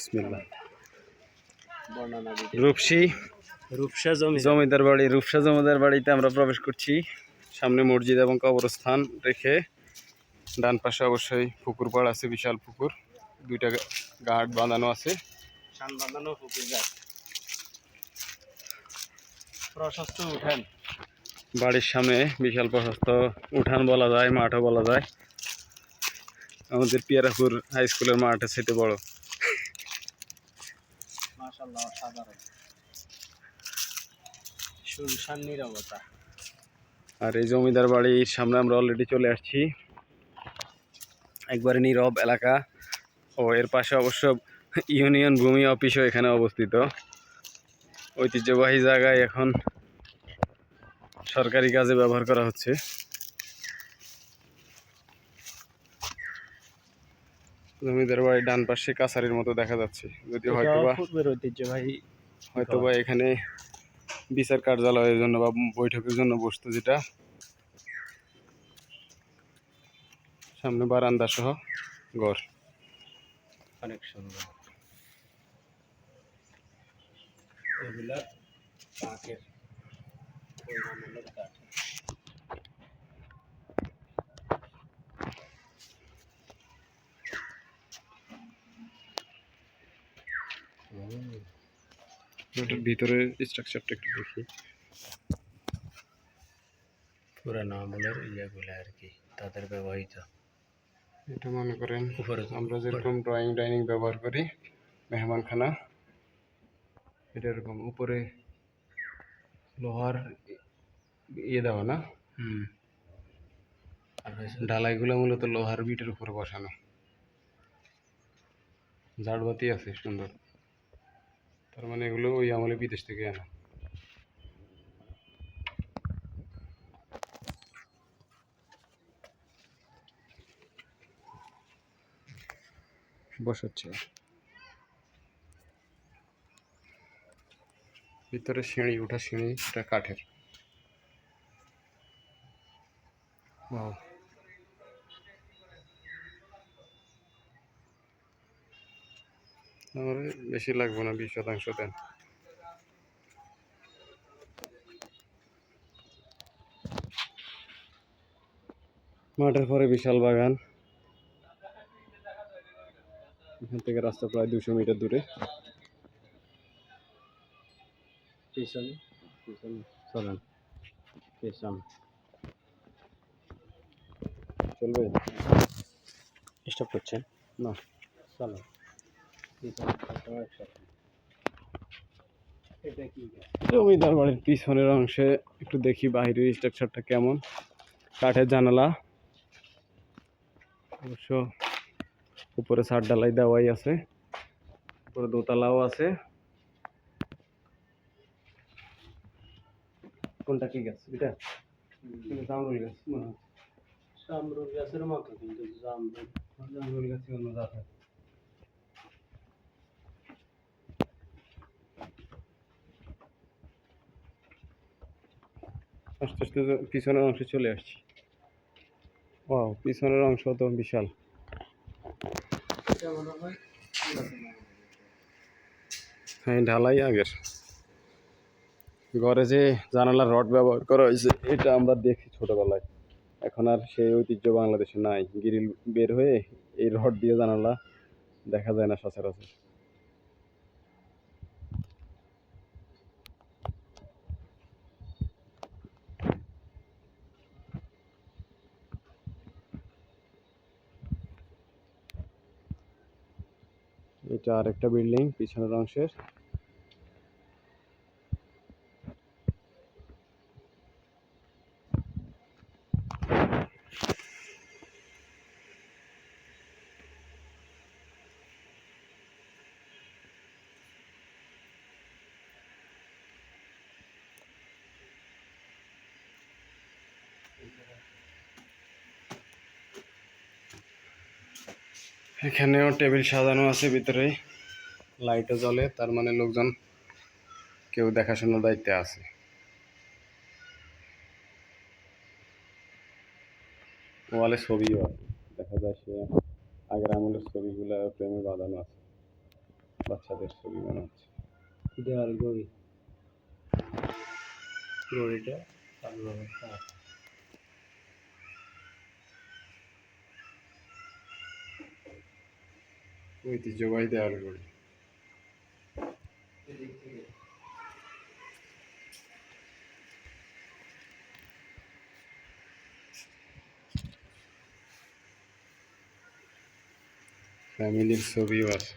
বিসমিল্লাহ। রূপসী রূপসা জমি জমিদার বাড়ি রূপসা জমিদার বাড়িতে আমরা প্রবেশ করছি। সামনে মসজিদ এবং কবরস্থান রেখে ডান পাশে অবশ্যই পুকুর পাড় আছে বিশাল পুকুর। দুইটা গার্ড বাঁধানো আছে। শান বাঁধানো পুকুর গাছ। প্রশস্ত উঠেন। বাড়ির সামনে বিশাল প্রশস্ত উঠান বলা যায় মাঠও বলা যায়। আমাদের পিয়ারাপুর হাই স্কুলের মাঠ সাথে বড়। শুনশান নিরবতা আর এই জমিদার বাড়ির সামনে আমরা অলরেডি চলে আসছি। একবারে নীরব এলাকা। ও এর পাশে অবশ্য ইউনিয়ন ভূমি অফিসও এখানে অবস্থিত। ঐতিহ্যবাহী জায়গায় এখন সরকারি কাজে ব্যবহার করা হচ্ছে। জমিদার বাড়ির ডান পাশে কাছারির মতো দেখা যাচ্ছে। যদিও হয়তো বা ঐতিহ্যবাহী। হয়তো বা এখানে বিচার কার্যালয়ের জন্য বা বৈঠকের জন্য বসতো যেটা। সামনে বারান্দা সহ ঘর। অনেক সুন্দর। এগুলা কাঠের পরিমাণমূলক কাঠ এটার ভিতরে স্ট্রাকচারটা একটু দেখি। পুরানো আমলের ইয়েগুলো আর কি তাদের ব্যবহৃত। এটা মনে করেন উপরে আমরা যেরকম ড্রয়িং ডাইনিং ব্যবহার করি মেহমানখানা এটা এরকম উপরে লোহার ইয়ে দেওয়া না? হুম। ঢালাইগুলো মূলত লোহার বিটের উপরে বসানো। ঝাড়বাতি আছে সুন্দর। তার মানে এগুলো ওই আমলে বিদেশ থেকে আনা। বসাচ্ছে। ভিতরে সিঁড়ি ওঠা সিঁড়ি এটা কাঠের। Wow. আমার বেশি লাগবে না, বিশ শতাংশ দেন। মাঠের পরে বিশাল বাগান। এখান থেকে রাস্তা প্রায় দুশো মিটার দূরে। চলেন চলবে? স্টপ করছেন? না চলো জমিদার বাড়ির পিছনের অংশে একটু দেখি বাহিরের স্ট্রাকচারটা কেমন। কাঠের জানালা। অবশ্য উপরে ছাদ ডালাই দেওয়াই আছে। উপরে দোতলাও আছে। কোনটা কি গাছ? এটা? জামরুল গাছ মনে হয়। জামরুল গাছের মতো কিন্তু জামরুল। জামরুল অন্য জাত হয়। আস্তে আস্তে পিছনের অংশে চলে আসছি। ও পিছনের অংশ তো বিশাল। হ্যাঁ ঢালাই আগের। ঘরে যে জানালার রড ব্যবহার করা হয়েছে, এটা আমরা দেখি ছোটবেলায়। এখন আর সেই ঐতিহ্য বাংলাদেশে নাই। গ্রিল বের হয়ে এই রড দিয়ে জানালা দেখা যায় না সচরাচর। এটা আরেকটা বিল্ডিং পিছনের অংশের। এখানেও টেবিল সাজানো আছে ভিতরে। লাইটও জ্বলে, তার মানে লোকজন কেউ দেখাশোনার দায়িত্বে আছে। ওয়ালে ছবিও আছে। দেখা যায় সে আগের আমলের ছবিগুলো প্রেমে বাঁধানো আছে। বাচ্চাদের ছবি মনে হচ্ছে দেওয়াল গড়ি গড়িটা চালু অবস্থা আছে ঐতিহ্যবাহী দেওয়াল ঘড়ি ফ্যামিলির ছবিও আছে।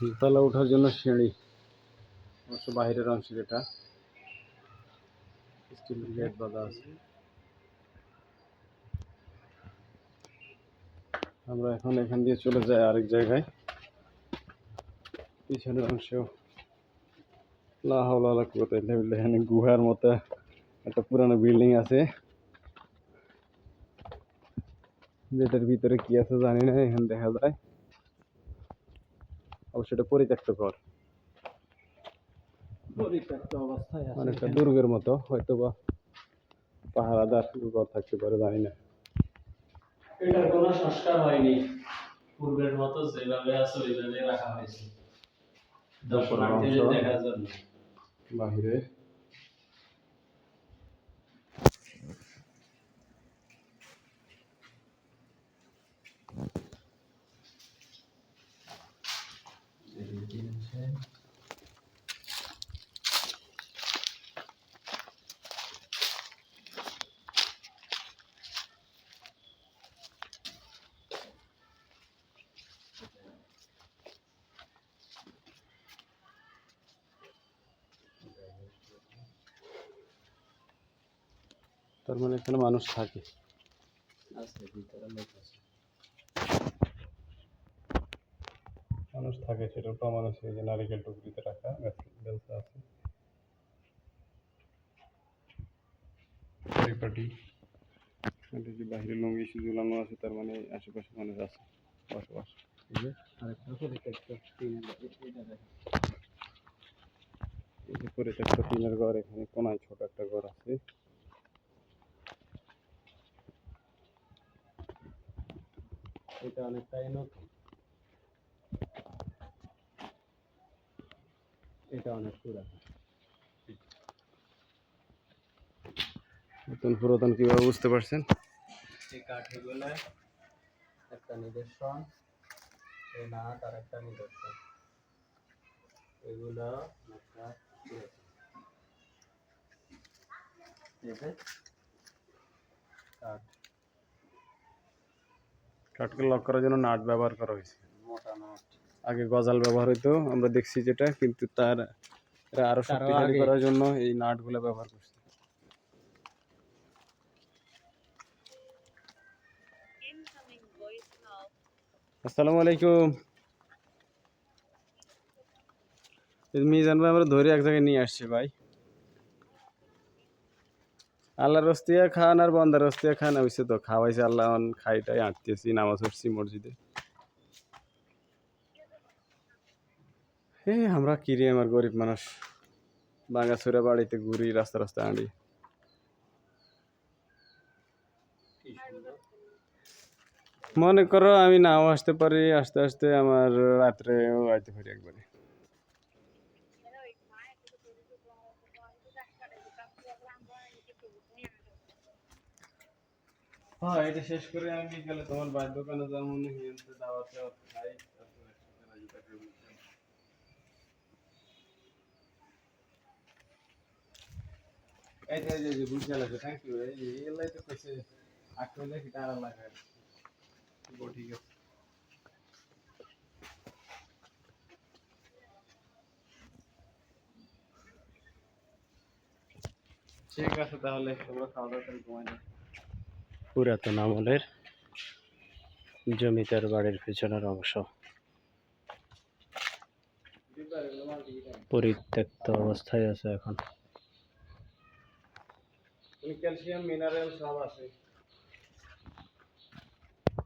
দোতলা ওঠার জন্য সিঁড়ি। অবশ্য বাইরের অংশ যেটা স্টিল গেট বাঁধা আছে। আমরা এখন এখান দিয়ে চলে যাই আরেক জায়গায়। পিছনের অংশেও না হওয়া কোথায় লেভেলে এখানে গুহার মতো একটা পুরানো বিল্ডিং আছে। যেটার ভিতরে কি আছে জানি না, এখানে দেখা যায়। অবশ্য এটা পরিত্যক্ত ঘর। অনেকটা দুর্গের মতো হয়তো বা পাহারাদার ঘর থাকতে পারে জানি না। এটার কোনো সংস্কার হয়নি। পূর্বের মতো যেভাবে আছে ওইভাবে রাখা হয়েছে। দর্শনার্থীদের দেখার জন্য। বাহিরে। তার মানে এখানে মানুষ থাকে আছে ভিতরে লোক আছে মানুষ থাকে সেটার প্রমাণ আছে যে নারিকেল টুকরিতে রাখা বেলসা আছে। পরিপাটি এটা যে বাইরে লঙ্গি ঝুলানো আছে তার মানে আশেপাশে মানুষ আছে বসবাস যে পরিত্যক্ত টিনের ঘর এখানে কোনায় ছোট একটা ঘর আছে। এটা অনেকটাই নতুন। এটা অনেক পুরাতন। নতুন পুরাতন কীভাবে বুঝতে পারছেন? এই কাঠিগুলো একটা নিদর্শন এই নাট আর একটা নিদর্শন। এগুলো কাঠ। কাঠকে লক করার জন্য নাট ব্যবহার করা হয়েছে। আগে গজাল ব্যবহার হইতো আমরা দেখছি যেটা কিন্তু তার আরও শক্তিশালী করার জন্য এই নাটগুলো ব্যবহার করছে. আসসালামু আলাইকুম। মিজান ভাই আমরা ধরে এক জায়গায় নিয়ে আসছি ভাই। আল্লাহ রস্তিয়া খান আর বন্দার রস্তিয়া খান হয়েছে তো খাওয়াইছে আল্লাহ খাইটাই আঁটতেছি নামাজ পড়ছি মসজিদে। হে আমরা কিরে আমার গরিব মানুষ। বাঙ্গাছুরা বাড়িতে ঘুরি, রাস্তা রাস্তা আঁড়ি মনে করো আমি নাও আসতে পারি, আস্তে আস্তে আমার রাত্রেও আইতে পারি একবারে। হ্যাঁ এটা শেষ করে আমি বিকালে তোমার বাইর দোকানে যেমন দাওয়াতে খাই এই এই যে- এই লাগছে থ্যাংক ইউ এই এই এলাই তো কইছে আট হইলে কিটা আর লাগায় ঠিক আছে। ঠিক আছে তাহলে তোমরা খাওয়া দাওয়া করে ঘুমাই যাও পুরাতন আমলের জমিদার বাড়ির পিছনের অংশ। পরিত্যক্ত অবস্থায় আছে এখন। ক্যালসিয়াম মিনারেল সব আছে